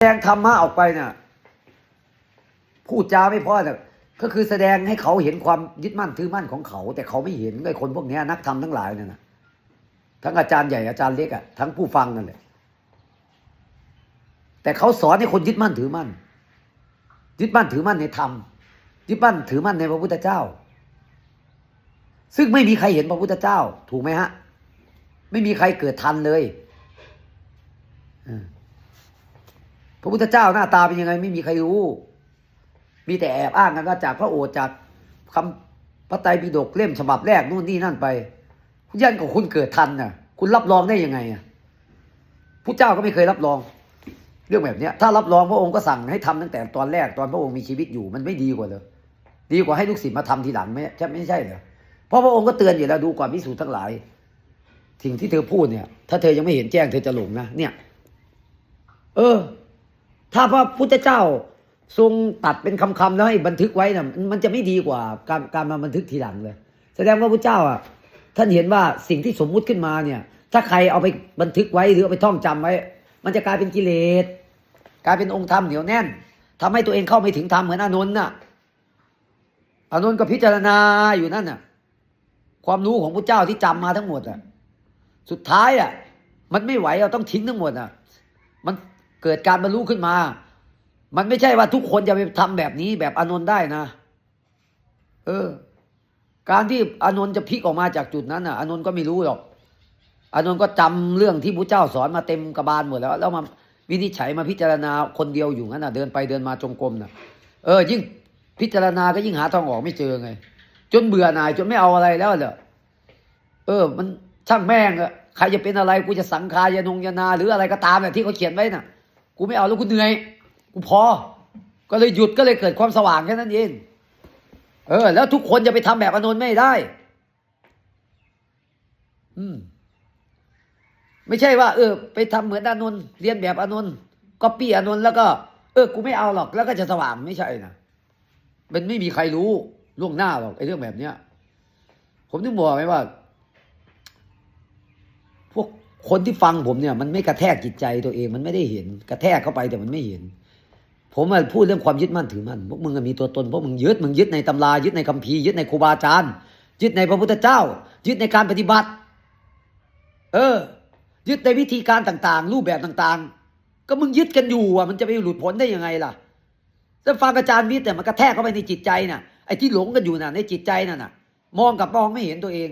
แสดงธรรมะออกไปเนี่ย พูดจาไม่พอเนี่ยก็คือแสดงให้เขาเห็นความยึดมั่นถือมั่นของเขา แต่เขาไม่เห็นไอ้คนพวกนี้นักธรรมทั้งหลายเนี่ยนะทั้งอาจารย์ใหญ่อาจารย์เล็กอะทั้งผู้ฟังนั่นแหละแต่เขาสอนให้คนยึดมั่นถือมั่น ยึดมั่นถือมั่นในธรรมยึดมั่นถือมั่นในพระพุทธเจ้า ซึ่งไม่มีใครเห็นพระพุทธเจ้า ถูกไหมฮะ ไม่มีใครเกิดทันเลยอืม ระพุทธเจ้าหน้าตาเป็นยังไงไม่มีใครรู้ มีแต่แอบอ้างกันว่าจากพระโอษฐ์จากคำพระไตรปิฎกเล่มฉบับแรกนู่นนี่นั่นไป คุณยันกับคุณเกิดทันน่ะ คุณรับรองได้ยังไงอะพระเจ้าก็ไม่เคยรับรอง เรื่องแบบเนี้ยถ้ารับรองพระองค์ก็สั่งให้ทำตั้งแต่ตอนแรกตอนพระองค์มีชีวิตอยู่มันไม่ดีกว่าเลยดีกว่าให้ลูกศิษย์มาทำทีหลังไหมใช่ไม่ใช่เหรอเพราะพระองค์ก็เตือนอยู่แล้วดูก่อนพิสูจน์ทั้งหลายสิ่งที่เธอพูดเนี่ย ถ้าเธอยังไม่เห็นแจ้งเธอจะหลงนะเนี่ย เออ ถ้าพระพุทธเจ้าทรงตัดเป็นคำๆแล้วให้บันทึกไว้นะมันจะไม่ดีกว่าการการมาบันทึกทีหลังเลย แสดงว่าพระเจ้าอะท่านเห็นว่าสิ่งที่สมมุติขึ้นมาเนี่ย ถ้าใครเอาไปบันทึกไว้หรือเอาไปท่องจำไว้ มันจะกลายเป็นกิเลสกลายเป็นองค์ธรรมเหนียวแน่นทำให้ตัวเองเข้าไม่ถึงธรรมเหมือนอานนท์น่ะอานนท์ก็พิจารณาอยู่นั่นน่ะ ความรู้ของพระเจ้าที่จำมาทั้งหมดอะสุดท้ายอะมันไม่ไหวเราต้องทิ้งทั้งหมดอะ มัน เกิดการบรรลุขึ้นมา มันไม่ใช่ว่าทุกคนจะไปทำแบบนี้แบบอนนท์ได้นะ เออ การที่อนนท์จะพลิกออกมาจากจุดนั้นอะอนนท์ก็ไม่รู้หรอกอนนท์ก็จำเรื่องที่พระเจ้าสอนมาเต็มกระบาลหมดแล้ว แล้วมาวินิจฉัยมาพิจารณาคนเดียวอยู่งั้นน่ะเดินไปเดินมาจงกรมน่ะ เออ ยิ่งพิจารณาก็ยิ่งหาทางออกไม่เจอไง จนเบื่อหน่ายจนไม่เอาอะไรแล้วเหรอเออ มันช่างแม่งอะใครจะเป็นอะไรกูจะสังขารยานงยานา หรืออะไรก็ตามแบบที่เขาเขียนไว้น่ะ กูไม่เอาแล้วกูเหนื่อยกูพอ ก็เลยหยุดก็เลยเกิดความสว่างแค่นั้นเองเออ แล้วทุกคนจะไปทำแบบอานนท์ไม่ได้ อืม ไม่ใช่ว่า เออ ไปทำเหมือนอานนท์เรียนแบบอานนท์ก็ปี้อานนท์แล้วก็ เออ กูไม่เอาหรอก แล้วก็จะสว่างไม่ใช่นะมันไม่มีใครรู้ล่วงหน้าหรอกไอ้เรื่องแบบเนี้ย ผมถึงบอกไว้ว่า พวก คนที่ฟังผมเนี่ย มันไม่กระแทกจิตใจตัวเองมันไม่ได้เห็น กระแทกเข้าไปแต่มันไม่เห็น ผมมาพูดเรื่องความยึดมั่นถือมั่นพวกมึงมีตัวตนพวกมึงยึดมึงยึดในตำรายึดในคัมภีร์ยึดในครูบาอาจารย์ยึดในพระพุทธเจ้า ยึดในการปฏิบัติ เออ ยึดในวิธีการต่างๆ รูปแบบต่างๆ ก็มึงยึดกันอยู่อะมันจะไปหลุดพ้นได้ยังไงล่ะถ้าฟังอาจารย์วิทย์เนี่ยมันกระแทกเข้าไปในจิตใจน่ะไอ้ที่หลงกันอยู่น่ะ ในจิตใจน่ะน่ะ มองกับมองไม่เห็นตัวเอง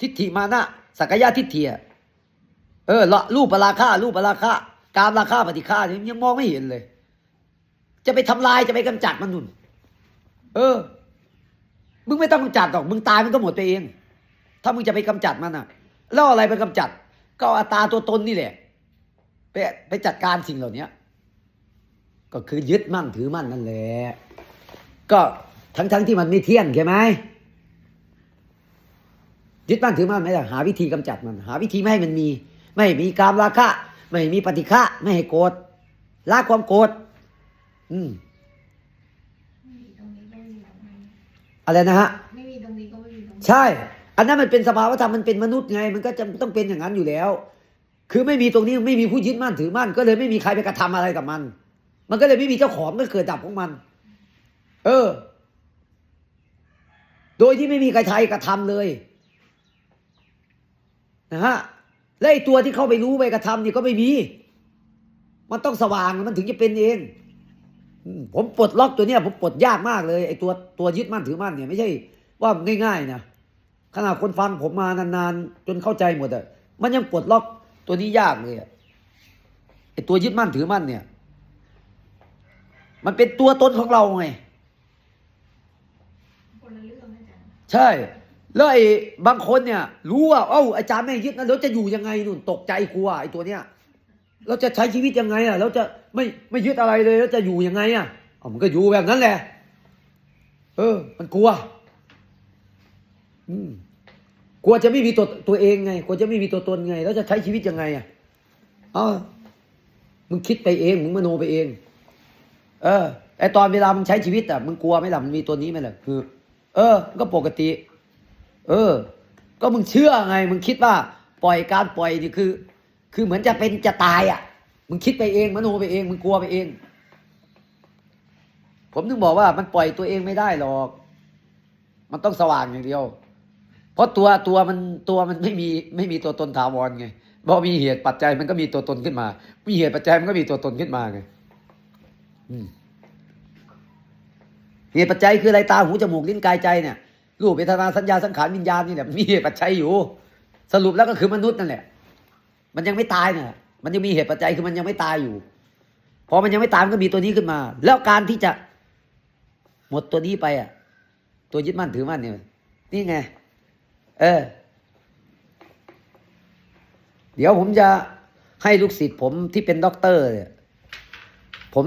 ทิฏฐิมานะสักกายทิฏฐิอะ เออละรูปปราคารูปปราคาการราคาปฏิฆาเนี่ยยังมองไม่เห็นเลย จะไปทำลายจะไปกำจัดมันนุ่น เออ มึงไม่ต้องกำจัดหรอก มึงตายมันก็หมดไปเอง ถ้ามึงจะไปกำจัดมันอะ แล้วออะไรไปกำจัด ก็อัตราตัวตนนี่แหละ ไปไปจัดการสิ่งเหล่านี้ก็คือยึดมั่นถือมั่นนั่นแหละ ก็ทั้งทั้งที่มันไม่เที่ยงใช่ไหมยึดมั่นถือมั่นไม่ได้หาวิธีกำจัดมัน หาวิธีไม่ให้มันมี ไม่ให้มีการราคะ ไม่ให้มีปฏิฆะไม่ให้โกรธละความโกรธอืมไม่มีตรงนี้ก็ไม่มีตรงนั้นอะไรนะฮะไม่มีตรงนี้ก็ไม่มีตรงนี้ใช่ อันนั้นมันเป็นสภาวะธรรมมันเป็นมนุษย์ไง มันก็จะต้องเป็นอย่างนั้นอยู่แล้ว คือไม่มีตรงนี้ไม่มีผู้ยึดมั่นถือมั่นก็เลยไม่มีใครไปกระทำอะไรกับมัน มันก็เลยไม่มีเจ้าของก็เกิดดับของมัน เออ โดยที่ไม่มีใครไทยกระทำเลยนะฮะ และไอตัวที่เข้าไปรู้ไปกระทำนี่ก็ไม่มี มันต้องสว่างมันถึงจะเป็นเองผมปลดล็อกตัวเนี้ยผมปลดยากมากเลยไอ้ตัวตัวยึดมั่นถือมั่นเนี่ยไม่ใช่ว่าง่ายๆนะขนาดคนฟังผมมานานๆจนเข้าใจหมดอะมันยังปลดล็อกตัวนี้ยากเลยอะไอ้ตัวยึดมั่นถือมั่นเนี่ย มันเป็นตัวตนของเราไงคนละเรื่องอาจารย์ใช่ แล้วไอ้บางคนเนี่ย รู้ว่าเอ้าอาจารย์ไม่ยึดนะแล้วจะอยู่ยังไงนู่นตกใจกลัวไอ้ตัวเนี้ยเราจะใช้ชีวิตยังไงอะเราจะไม่ไม่ยึดอะไรเลยแล้วจะอยู่ยังไงอะเอามันก็อยู่แบบนั้นแหละ เออ มันกลัว อืมกลัวจะไม่มีตัวตัวเองไงกลัวจะไม่มีตัวตนไง แล้วจะใช้ชีวิตยังไงอะอ๋อมึงคิดไปเองมึงมโนไปเอง เออไอตอนเวลามึงใช้ชีวิตอะมึงกลัวไหมล่ะมันมีตัวนี้ไหมล่ะคือ เออ ก็ปกติ เออ ก็มึงเชื่อไง มึงคิดว่าปล่อยการปล่อยนี่คือ คือเหมือนจะเป็นจะตายอะ มึงคิดไปเองมโนไปเอง มึงกลัวไปเอง ผมถึงบอกว่ามันปล่อยตัวเองไม่ได้หรอก มันต้องสว่างอย่างเดียว เพราะตัวตัวมันตัวมันไม่มีไม่มีตัวตนถาวรไงพอมีเหตุปัจจัยมันก็มีตัวตนขึ้นมา มีเหตุปัจจัยมันก็มีตัวตนขึ้นมาไงเหตุปัจจัยคืออะไรตาหูจมูกลิ้นกายใจเนี่ย รูปเวทนาสัญญาสังขารวิญญาณนี่แหละมีเหตุปัจจัยอยู่ สรุปแล้วก็คือมนุษย์นั่นแหละ มันยังไม่ตายเนี่ยมันยังมีเหตุปัจจัยคือมันยังไม่ตายอยู่พอมันยังไม่ตายมันก็มีตัวนี้ขึ้นมา แล้วการที่จะหมดตัวนี้ไปอะ ตัวยึดมั่นถือมั่นเนี่ยนี่ไง เออ เดี๋ยวผมจะให้ลูกศิษย์ผมที่เป็นด็อกเตอร์เนี่ยผม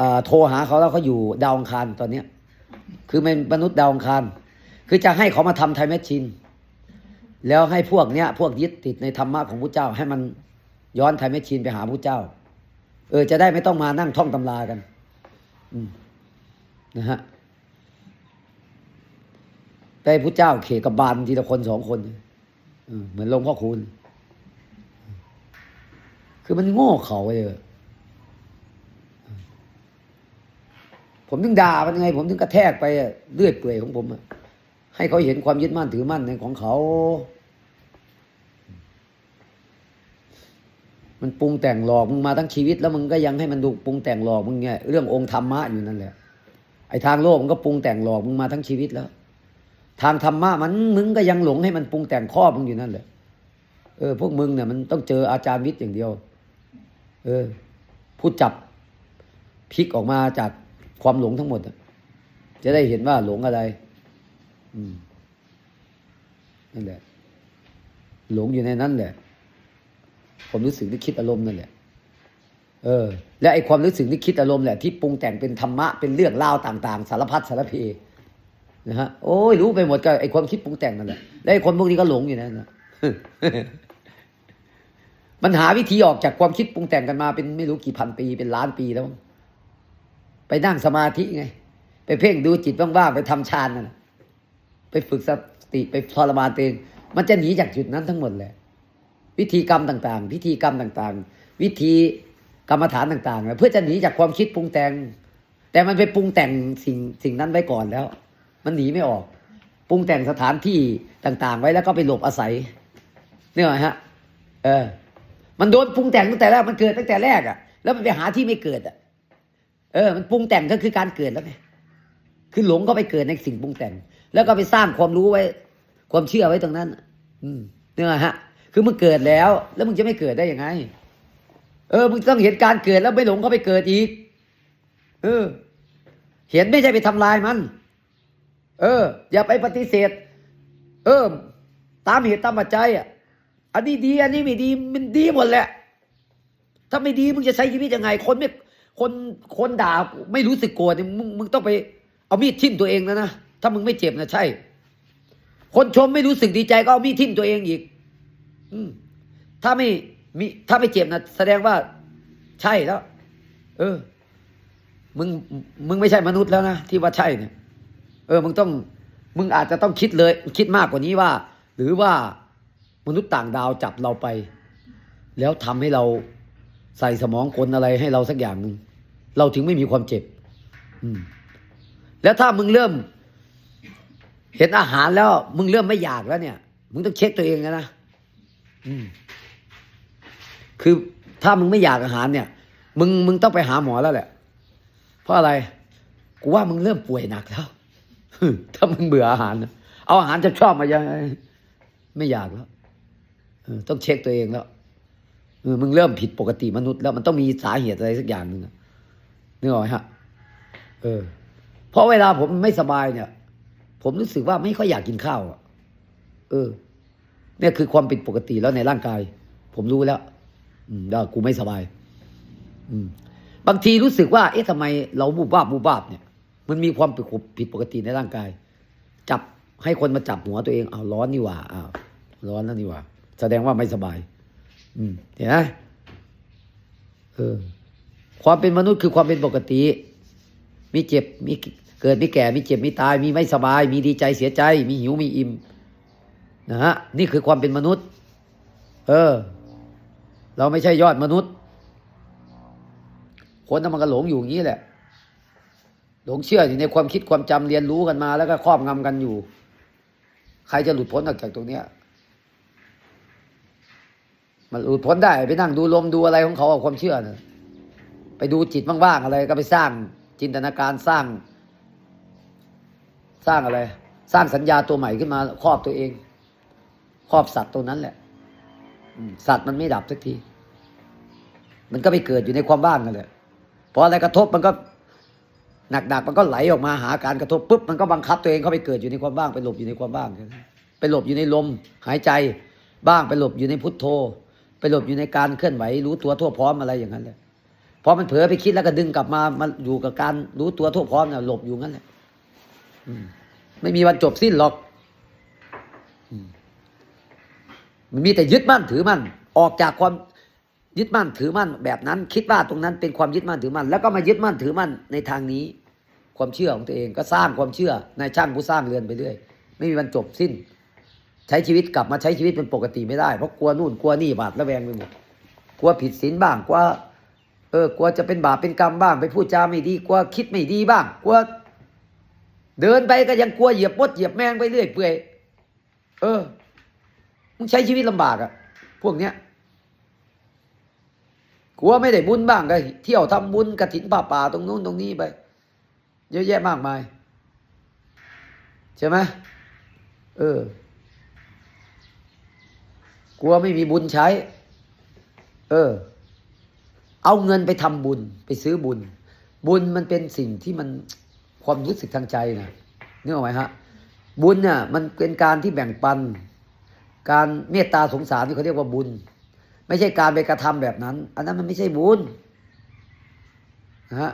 อ่าโทรหาเขาแล้วเขาอยู่ดาวอังคารตอนเนี้ย คือเป็นมนุษย์ดาวองคาร คือจะให้เขามาทำไทยแมชชินแล้วให้พวกเนี้ย พวกยึดติดในธรรมะของพระเจ้า ให้มันย้อนไทยแมชชินไปหาพระเจ้า เออ จะได้ไม่ต้องมานั่งท่องตำรากันนะฮะไปพระเจ้าเขกบาลทีละคนสองคนเหมือนลงพ่อคูณคือมันโง่เขาเลย ผมถึงด่ามันไง ผมถึงกระแทกไปอะเลือดเปื่อยของผมอะให้เขาเห็นความยึดมั่นถือมั่นในของเขา มันปรุงแต่งหลอกมึงมาทั้งชีวิต แล้วมึงก็ยังให้มันดูปรุงแต่งหลอกมึงไงเรื่ององค์ธรรมะอยู่นั่นแหละไอ้ทางโลกมันก็ปรุงแต่งหลอกมึงมาทั้งชีวิตแล้ว ทางธรรมะมันมึงก็ยังหลงให้มันปรุงแต่งข้อบมึงอยู่นั่นแหละเออพวกมึงเนี่ยมันต้องเจออาจารย์วิทย์อย่างเดียว เออผู้จับพลิกออกมาจาก ความหลงทั้งหมดจะได้เห็นว่าหลงอะไร อืมนั่นแหละ หลงอยู่ในนั้นแหละความรู้สึกที่คิดอารมณ์นั่นแหละ เออ และไอ้ความรู้สึกที่คิดอารมณ์แหละที่ปรุงแต่งเป็นธรรมะเป็นเรื่องราต่าง ๆ สารพัดสารเพนะฮะโอ้ยรู้ไปหมดก็ไอ้ความคิดปรุงแต่งนั่นแหละและไอ้คนพวกนี้ก็หลงอยู่นั่นนะมันหาวิธีออกจากความคิดปรุงแต่งกันมาเป็นไม่รู้กี่พันปีเป็นล้านปีแล้ว ไปนั่งสมาธิไง ไปเพ่งดูจิตว่างๆไปทำฌานนั่นไปฝึกสติไปทรมานตัวเองมันจะหนีจากจุดนั้นทั้งหมดแหละวิธีกรรมต่างๆ พิธีกรรมต่างๆ วิธีกรรมฐานต่างๆเพื่อจะหนีจากความคิดปรุงแต่ง แต่มันไปปรุงแต่งสิ่งสิ่งนั้นไว้ก่อนแล้ว มันหนีไม่ออก ปรุงแต่งสถานที่ต่างๆ ไว้แล้วก็ไปหลบอาศัยเนี่ยฮะ เออ มันโดนปรุงแต่งตั้งแต่แรกมันเกิดตั้งแต่แรกอะ่ะ แล้วมันไปหาที่ไม่เกิดอะ่ะ เออมันปรุงแต่งก็คือการเกิดแล้วไงคือหลงก็ไปเกิดในสิ่งปรุงแต่ง แล้วก็ไปสร้างความรู้ไว้ ความเชื่อไว้ตรงนั้น อืมเนี่ยฮะ คือมึงเกิดแล้ว แล้วมึงจะไม่เกิดได้ยังไง เออ มึงต้องเห็นการเกิดแล้วไม่หลงก็ไปเกิดอีก เออ เห็นไม่ใช่ไปทำลายมัน เออ อย่าไปปฏิเสธ เออ ตามเหตุตามปัจจัยอะ อันนี้ดี อันนี้ไม่ดี มันดีหมดแหละ ถ้าไม่ดีมึงจะใช้ชีวิตยังไง คนไม่ คนคนด่าไม่รู้สึกโกรธเนี่ยมึงมึงต้องไปเอามีดทิ่มตัวเองนะนะถ้ามึงไม่เจ็บนะใช่ คนชมไม่รู้สึกดีใจก็เอามีดทิ่มตัวเองอีก อืมถ้าไม่มีถ้าไม่เจ็บนะแสดงว่า ใช่แล้ว เออ มึงมึงไม่ใช่มนุษย์แล้วนะที่ว่าใช่เนี่ย เออ มึงต้อง มึงอาจจะต้องคิดเลย คิดมากกว่านี้ว่า หรือว่ามนุษย์ต่างดาวจับเราไป แล้วทำให้เรา ใส่สมองคนอะไรให้เราสักอย่างหนึ่งเราถึงไม่มีความเจ็บ อืม แล้วถ้ามึงเริ่ม เห็นอาหารแล้ว มึงเริ่มไม่อยากแล้วเนี่ย มึงต้องเช็คตัวเองแล้วนะอืม คือถ้ามึงไม่อยากอาหารเนี่ย มึงมึงต้องไปหาหมอแล้วแหละ เพราะอะไร กูว่ามึงเริ่มป่วยหนักแล้วถ้ามึงเบื่ออาหารเอาอาหารจะชอบมายังไงไม่อยากแล้วต้องเช็คตัวเองแล้ว ออมึงเริ่มผิดปกติมนุษย์แล้วมันต้องมีสาเหตุอะไรสักอย่างหนึ่งนึกออกไหมฮะ เออ เพราะเวลาผมไม่สบายเนี่ย ผมรู้สึกว่าไม่ค่อยอยากกินข้าวเออ เนี่ยคือความผิดปกติแล้วในร่างกาย ผมรู้แล้ว อืมแล้วกูไม่สบาย อืม บางทีรู้สึกว่า เอ๊ะทำไมเราบูบวาบบูบวาบเนี่ย มันมีความผิดปกติในร่างกาย จับให้คนมาจับหัวตัวเองเอาร้อนนี่หว่าอ้าวร้อนแล้วนี่หว่า แสดงว่าไม่สบาย เห็นไหมเออ ความเป็นมนุษย์คือความเป็นปกติ มีเจ็บ มีเกิด มีแก่ มีเจ็บ มีตาย มีไม่สบาย มีดีใจเสียใจ มีหิว มีอิ่ม นะฮะ นี่คือความเป็นมนุษย์ เออ เราไม่ใช่ยอดมนุษย์ คนน่ะมันก็หลงอยู่อย่างนี้แหละ หลงเชื่ออยู่ในความคิดความจำเรียนรู้กันมา แล้วก็ครอบงำกันอยู่ ใครจะหลุดพ้นออกจากตรงเนี้ย มันหลุดพ้นได้ไปนั่งดูลมดูอะไรของเขาเอาความเชื่อนะไปดูจิตว่างๆอะไรก็ไปสร้างจินตนาการสร้าง สร้างอะไร สร้างสัญญาตัวใหม่ขึ้นมาครอบตัวเอง ครอบสัตว์ตัวนั้นแหละสัตว์มันไม่ดับสักที มันก็ไปเกิดอยู่ในความว่างกันแหละพออะไรกระทบมันก็หนักๆมันก็ไหลออกมาหาการกระทบปุ๊บมันก็บังคับตัวเองเข้าไปเกิดอยู่ในความว่างไปหลบอยู่ในความว่างไปหลบอยู่ในลมหายใจบ้างไปหลบอยู่ในพุทโธ ไปหลบอยู่ในการเคลื่อนไหว รู้ตัวทั่วพร้อมอะไรอย่างนั้นแหละพอมันเผลอไปคิดแล้วก็ดึงกลับมามาอยู่กับการรู้ตัวทั่วพร้อมเนี่ยหลบอยู่งั้นแหละไม่มีวันจบสิ้นหรอกมมันมีแต่ยึดมั่นถือมั่นออกจากความยึดมั่นถือมั่นแบบนั้น คิดว่าตรงนั้นเป็นความยึดมั่นถือมั่นแล้วก็มายึดมั่นถือมั่นในทางนี้ ความเชื่อของตัวเองก็สร้างความเชื่อในช่างผู้สร้างเรือนไปเรื่อย ไม่มีวันจบสิ้น ใช้ชีวิตกลับมาใช้ชีวิตเป็นปกติไม่ได้เพราะกลัวนู่นกลัวนี่บาดระแวงไปหมดกลัวผิดศีลบ้างกลัวเออกลัวจะเป็นบาปเป็นกรรมบ้าง ไปพูดจาไม่ดีกลัวคิดไม่ดีบ้างกลัวเดินไปก็ยังกลัวเหยียบมดเหยียบแมงไปเรื่อยเปื่อยเออมึงใช้ชีวิตลำบากอะพวกเนี้ยกลัวไม่ได้บุญบ้างก็เที่ยวทำบุญกระถินป่าป่าตรงนู้นตรงนี้ไป เยอะแยะมากมาย ใช่ไหมเออ กลัวไม่มีบุญใช้ เออ เอาเงินไปทำบุญ ไปซื้อบุญ บุญมันเป็นสิ่งที่มันความรู้สึกทางใจนะนึกออกไหมฮะ บุญเนี่ยมันเป็นการที่แบ่งปัน การเมตตาสงสารที่เขาเรียกว่าบุญ ไม่ใช่การไปกระทำแบบนั้น อันนั้นมันไม่ใช่บุญนะฮะ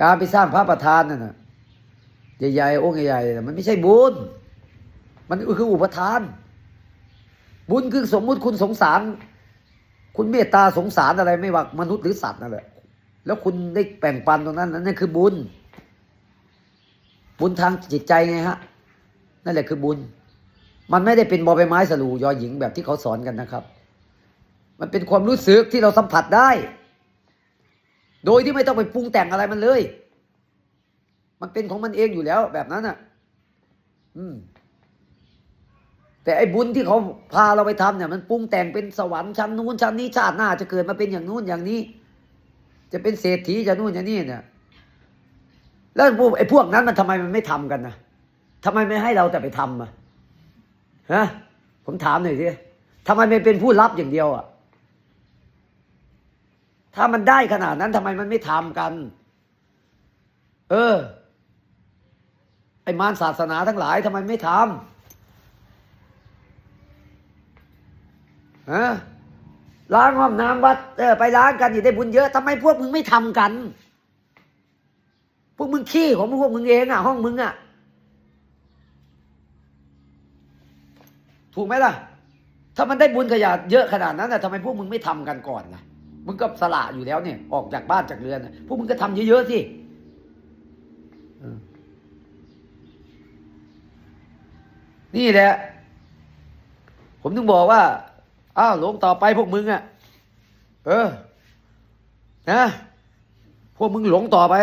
การไปสร้างพระประธานนั่นนะใหญ่ๆองค์ใหญ่ๆน่มันไม่ใช่บุญ มันคืออุปทาน บุญคือสมมุติคุณสงสาร คุณเมตตาสงสารอะไรไม่ว่ามนุษย์หรือสัตว์นั่นแหละแล้วคุณได้แบ่งปันตรงนั้นนั่นคือบุญ บุญทางจิตใจไงฮะ นั่นแหละคือบุญ มันไม่ได้เป็นบอใบไม้สลูยอหญิงแบบที่เขาสอนกันนะครับ มันเป็นความรู้สึกที่เราสัมผัสได้ โดยที่ไม่ต้องไปปรุงแต่งอะไรมันเลย มันเป็นของมันเองอยู่แล้วแบบนั้นอะ อืม แต่ไอ้บุญที่เขาพาเราไปทำเนี่ยมันปรุงแต่งเป็นสวรรค์ชั้นนู้นชั้นนี้ชาติหน้าจะเกิดมาเป็นอย่างนู้นอย่างนี้ จะเป็นเศรษฐีจะนู่นอย่างนี้เนี่ยแล้วไอ้พวกนั้นมันทำไมมันไม่ทำกันนะทำไมไม่ให้เราแต่ไปทำอะฮะผมถามหน่อยสิทำไมไม่เป็นผู้รับอย่างเดียวอะถ้ามันได้ขนาดนั้นทำไมมันไม่ทำกัน เออ ไอ้มารศาสนาทั้งหลายทำไมไม่ทำ ฮะล้างห้องน้ำวัดเออไปล้างกันอยู่ได้บุญเยอะทำไมพวกมึงไม่ทำกัน พวกมึงขี้ของพวกมึงเองอะ ห้องมึงอะ ถูกไหมล่ะ ถ้ามันได้บุญขยะเยอะขนาดนั้นน่ะทำไมพวกมึงไม่ทำกันก่อนล่ะมึงก็สละอยู่แล้วเนี่ย ออกจากบ้านจากเรือนนะพวกมึงก็ทำเยอะๆสิอนี่แหละ ผมถึงบอกว่า อ้าวลงต่อไปพวกมึงอะ่ะ เออ นะ พวกมึงหลงต่อไป